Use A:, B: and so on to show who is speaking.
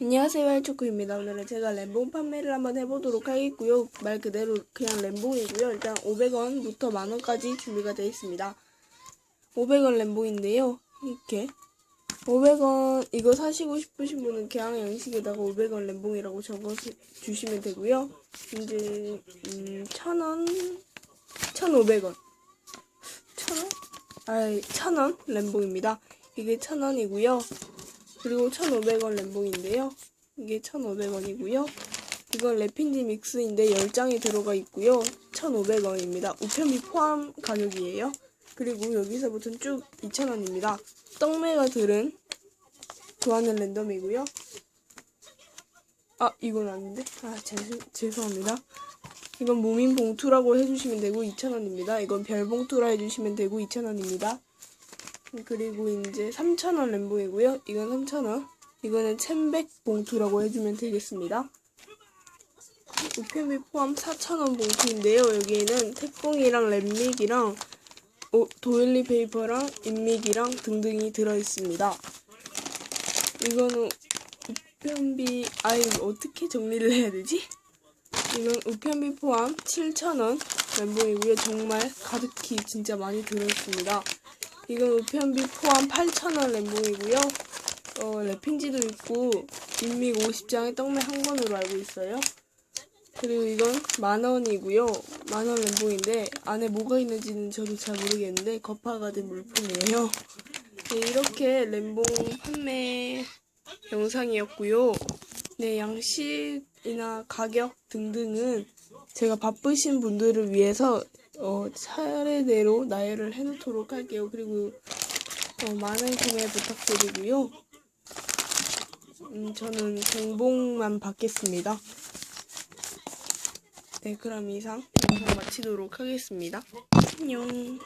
A: 안녕하세요 헬초코입니다. 오늘은 제가 램봉 판매를 한번 해보도록 하겠고요. 말 그대로 그냥 램봉이고요. 일단 500원부터 만원까지 준비가 되어 있습니다. 500원 램봉인데요. 이렇게. 500원 이거 사시고 싶으신 분은 그냥 양식에다가 500원 램봉이라고 적어 주시면 되고요. 이제 음, 1000원? 1500원. 1000원? 아이 1000원 램봉입니다. 이게 1000원이고요 그리고 1,500원 램봉인데요. 이게 1,500원이고요. 이건 랩핀지 믹스인데 10장이 들어가 있고요. 1,500원입니다. 우편비 포함 가격이에요. 그리고 여기서부터는 쭉 2,000원입니다. 떡매가 들은 좋아하는 랜덤이고요. 아, 이건 아닌데? 아, 죄송, 죄송합니다. 이건 무민 봉투라고 해주시면 되고 2,000원입니다. 이건 별 봉투라 해주시면 되고 2,000원입니다. 그리고 이제 3,000원 램봉이고요. 이건 3,000원. 이거는 챔백 봉투라고 해주면 되겠습니다. 우편비 포함 4,000원 봉투인데요. 여기에는 택봉이랑 랩믹이랑 오- 도일리 페이퍼랑 인믹이랑 등등이 들어있습니다. 이거는 우편비 아 이거 어떻게 정리를 해야 되지? 이건 우편비 포함 7,000원 멘봉이고요. 정말 가득히 진짜 많이 들어있습니다. 이건 우편비 포함 8,000원 멘봉이고요. 어, 랩핑지도 있고 인믹 50장에 떡메 한 권으로 알고 있어요. 그리고 이건 만원이고요. 만원 멘봉인데 안에 뭐가 있는지는 저도 잘 모르겠는데 거파가 된 물품이에요. 네, 이렇게 램봉 판매 영상이었고요. 네, 양식이나 가격 등등은 제가 바쁘신 분들을 위해서 어, 차례대로 나열을 해놓도록 할게요. 그리고 어, 많은 구매 부탁드리고요. 음, 저는 정봉만 받겠습니다. 네, 그럼 이상 영상 마치도록 하겠습니다. 안녕.